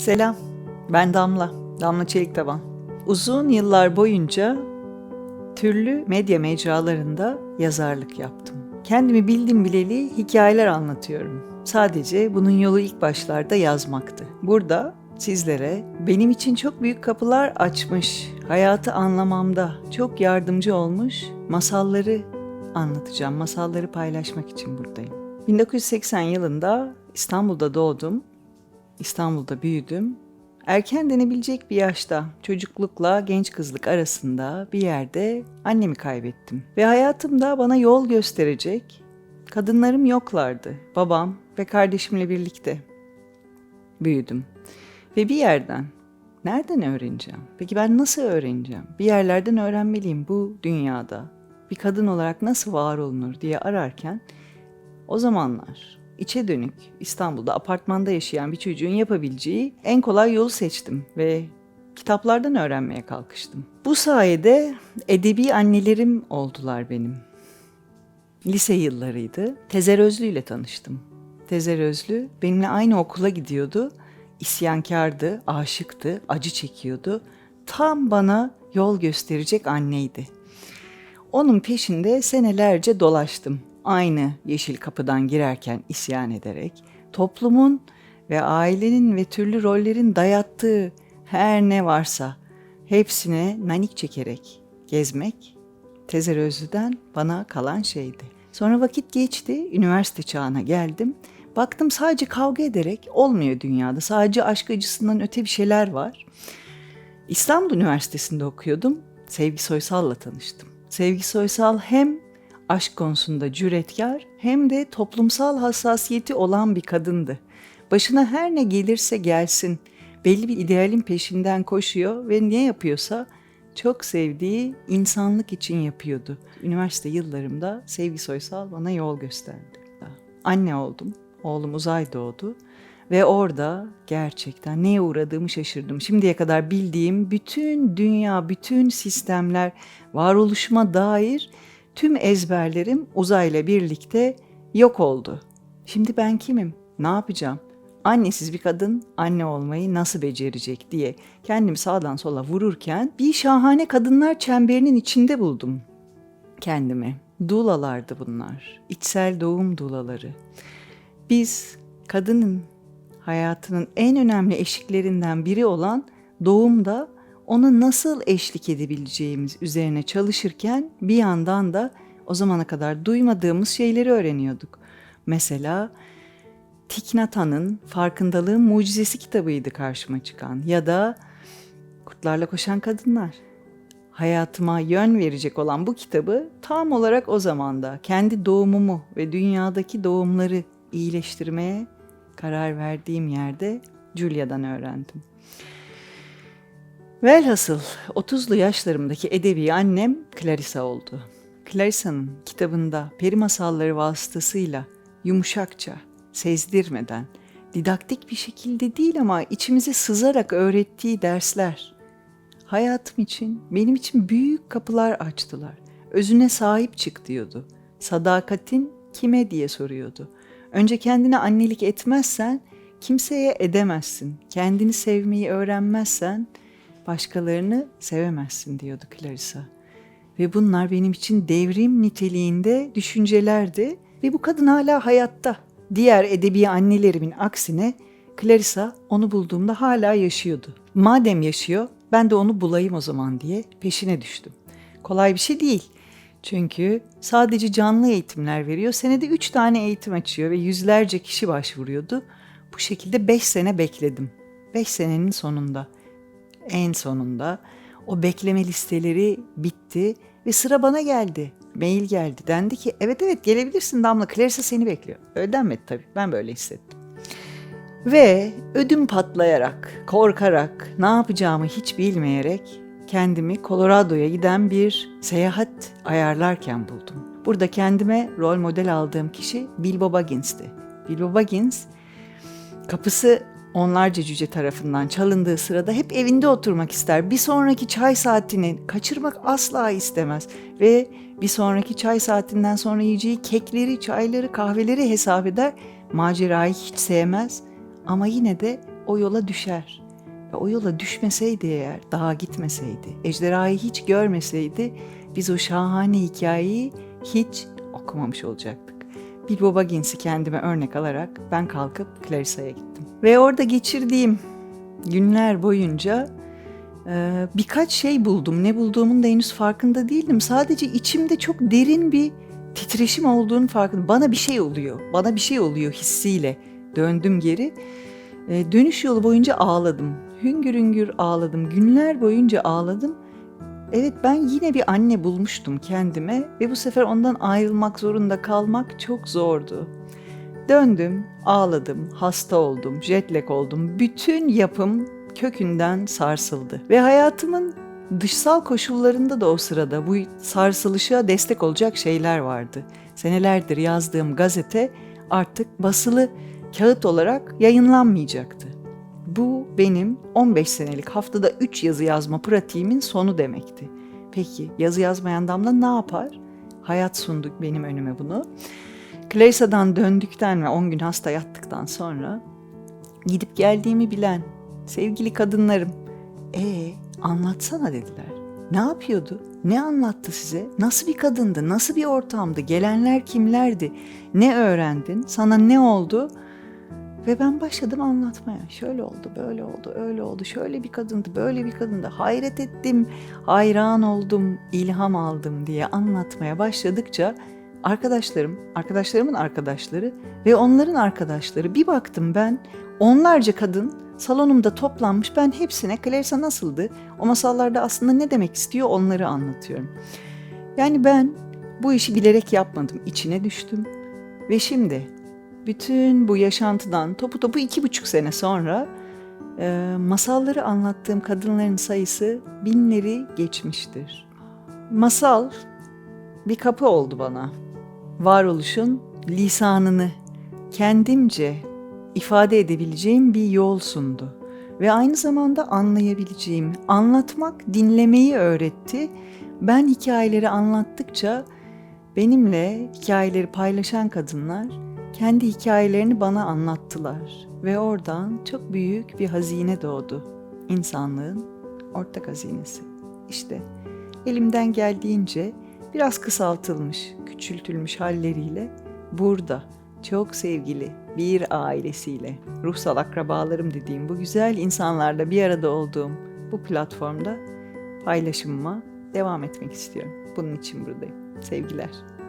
Selam, ben Damla, Damla Çeliktaban. Uzun yıllar boyunca türlü medya mecralarında yazarlık yaptım. Kendimi bildim bileli hikayeler anlatıyorum. Sadece bunun yolu ilk başlarda yazmaktı. Burada sizlere benim için çok büyük kapılar açmış, hayatı anlamamda çok yardımcı olmuş masalları anlatacağım. Masalları paylaşmak için buradayım. 1980 yılında İstanbul'da doğdum. İstanbul'da büyüdüm. Erken denebilecek bir yaşta çocuklukla genç kızlık arasında bir yerde annemi kaybettim. Ve hayatımda bana yol gösterecek kadınlarım yoklardı. Babam ve kardeşimle birlikte büyüdüm. Ve bir yerden nereden öğreneceğim? Peki ben nasıl öğreneceğim? Bir yerlerden öğrenmeliyim bu dünyada. Bir kadın olarak nasıl var olunur diye ararken o zamanlar içe dönük İstanbul'da apartmanda yaşayan bir çocuğun yapabileceği en kolay yolu seçtim ve kitaplardan öğrenmeye kalkıştım. Bu sayede edebi annelerim oldular benim. Lise yıllarıydı. Tezer Özlü ile tanıştım. Tezer Özlü benimle aynı okula gidiyordu. İsyankardı, aşıktı, acı çekiyordu. Tam bana yol gösterecek anneydi. Onun peşinde senelerce dolaştım aynı yeşil kapıdan girerken isyan ederek toplumun ve ailenin ve türlü rollerin dayattığı her ne varsa hepsine nanik çekerek gezmek Tezer Özlü'den bana kalan şeydi. Sonra vakit geçti, üniversite çağına geldim. Baktım sadece kavga ederek olmuyor dünyada. Sadece aşk acısından öte bir şeyler var. İstanbul Üniversitesi'nde okuyordum. Sevgi Soysal'la tanıştım. Sevgi Soysal hem aşk konusunda cüretkar hem de toplumsal hassasiyeti olan bir kadındı. Başına her ne gelirse gelsin belli bir idealin peşinden koşuyor ve ne yapıyorsa çok sevdiği insanlık için yapıyordu. Üniversite yıllarımda Sevgi Soysal bana yol gösterdi. Anne oldum, oğlum Uzay doğdu ve orada gerçekten neye uğradığımı şaşırdım. Şimdiye kadar bildiğim bütün dünya, bütün sistemler, varoluşuma dair tüm ezberlerim uzayla birlikte yok oldu. Şimdi ben kimim? Ne yapacağım? Annesiz bir kadın anne olmayı nasıl becerecek diye kendimi sağdan sola vururken bir şahane kadınlar çemberinin içinde buldum kendimi. Dulalardı bunlar. İçsel doğum dulaları. Biz kadının hayatının en önemli eşiklerinden biri olan doğumda ona nasıl eşlik edebileceğimiz üzerine çalışırken bir yandan da o zamana kadar duymadığımız şeyleri öğreniyorduk. Mesela Hanh'ın Farkındalığın Mucizesi kitabıydı karşıma çıkan ya da Kurtlarla Koşan Kadınlar. Hayatıma yön verecek olan bu kitabı tam olarak o zamanda kendi doğumumu ve dünyadaki doğumları iyileştirmeye karar verdiğim yerde Julia'dan öğrendim. Velhasıl 30'lu yaşlarımdaki edebi annem Clarissa oldu. Clarissa'nın kitabında peri masalları vasıtasıyla yumuşakça, sezdirmeden, didaktik bir şekilde değil ama içimize sızarak öğrettiği dersler hayatım için, benim için büyük kapılar açtılar. Özüne sahip çık diyordu. Sadakatin kime diye soruyordu. Önce kendine annelik etmezsen kimseye edemezsin. Kendini sevmeyi öğrenmezsen başkalarını sevemezsin diyordu Clarissa. Ve bunlar benim için devrim niteliğinde düşüncelerdi ve bu kadın hala hayatta. Diğer edebi annelerimin aksine Clarissa onu bulduğumda hala yaşıyordu. Madem yaşıyor ben de onu bulayım o zaman diye peşine düştüm. Kolay bir şey değil. Çünkü sadece canlı eğitimler veriyor. Senede üç tane eğitim açıyor ve yüzlerce kişi başvuruyordu. Bu şekilde beş sene bekledim. Beş senenin sonunda en sonunda o bekleme listeleri bitti ve sıra bana geldi. Mail geldi. Dendi ki evet evet gelebilirsin Damla. Clarissa seni bekliyor. Öyle denmedi tabii. Ben böyle hissettim. Ve ödüm patlayarak, korkarak, ne yapacağımı hiç bilmeyerek kendimi Colorado'ya giden bir seyahat ayarlarken buldum. Burada kendime rol model aldığım kişi Bilbo Baggins'ti. Bilbo Baggins kapısı onlarca cüce tarafından çalındığı sırada hep evinde oturmak ister. Bir sonraki çay saatini kaçırmak asla istemez ve bir sonraki çay saatinden sonra yiyeceği kekleri, çayları, kahveleri hesap eder. Macerayı hiç sevmez ama yine de o yola düşer. Ve o yola düşmeseydi eğer, dağa gitmeseydi, ejderhayı hiç görmeseydi biz o şahane hikayeyi hiç okumamış olacaktık. Bilbo Baggins'i kendime örnek alarak ben kalkıp Clarissa'ya gittim. Ve orada geçirdiğim günler boyunca e, birkaç şey buldum. Ne bulduğumun da henüz farkında değildim. Sadece içimde çok derin bir titreşim olduğunu farkında. Bana bir şey oluyor. Bana bir şey oluyor hissiyle döndüm geri. E, dönüş yolu boyunca ağladım. Hüngür hüngür ağladım. Günler boyunca ağladım. Evet ben yine bir anne bulmuştum kendime ve bu sefer ondan ayrılmak zorunda kalmak çok zordu. Döndüm, ağladım, hasta oldum, jetlag oldum. Bütün yapım kökünden sarsıldı. Ve hayatımın dışsal koşullarında da o sırada bu sarsılışa destek olacak şeyler vardı. Senelerdir yazdığım gazete artık basılı kağıt olarak yayınlanmayacaktı. Bu benim 15 senelik haftada 3 yazı yazma pratiğimin sonu demekti. Peki yazı yazmayan Damla ne yapar? Hayat sunduk benim önüme bunu. Clarissa'dan döndükten ve 10 gün hasta yattıktan sonra gidip geldiğimi bilen sevgili kadınlarım, e anlatsana dediler. Ne yapıyordu? Ne anlattı size? Nasıl bir kadındı? Nasıl bir ortamdı? Gelenler kimlerdi? Ne öğrendin? Sana ne oldu? Ve ben başladım anlatmaya. Şöyle oldu, böyle oldu, öyle oldu. Şöyle bir kadındı, böyle bir kadındı. Hayret ettim, hayran oldum, ilham aldım diye anlatmaya başladıkça arkadaşlarım, arkadaşlarımın arkadaşları ve onların arkadaşları bir baktım ben onlarca kadın salonumda toplanmış. Ben hepsine Clarissa nasıldı? O masallarda aslında ne demek istiyor onları anlatıyorum. Yani ben bu işi bilerek yapmadım. içine düştüm. Ve şimdi bütün bu yaşantıdan topu topu iki buçuk sene sonra e, masalları anlattığım kadınların sayısı binleri geçmiştir. Masal bir kapı oldu bana. Varoluşun lisanını kendimce ifade edebileceğim bir yol sundu. Ve aynı zamanda anlayabileceğim, anlatmak dinlemeyi öğretti. Ben hikayeleri anlattıkça benimle hikayeleri paylaşan kadınlar kendi hikayelerini bana anlattılar ve oradan çok büyük bir hazine doğdu. İnsanlığın ortak hazinesi. İşte elimden geldiğince biraz kısaltılmış, küçültülmüş halleriyle burada çok sevgili bir ailesiyle, ruhsal akrabalarım dediğim bu güzel insanlarla bir arada olduğum bu platformda paylaşımıma devam etmek istiyorum. Bunun için buradayım. Sevgiler.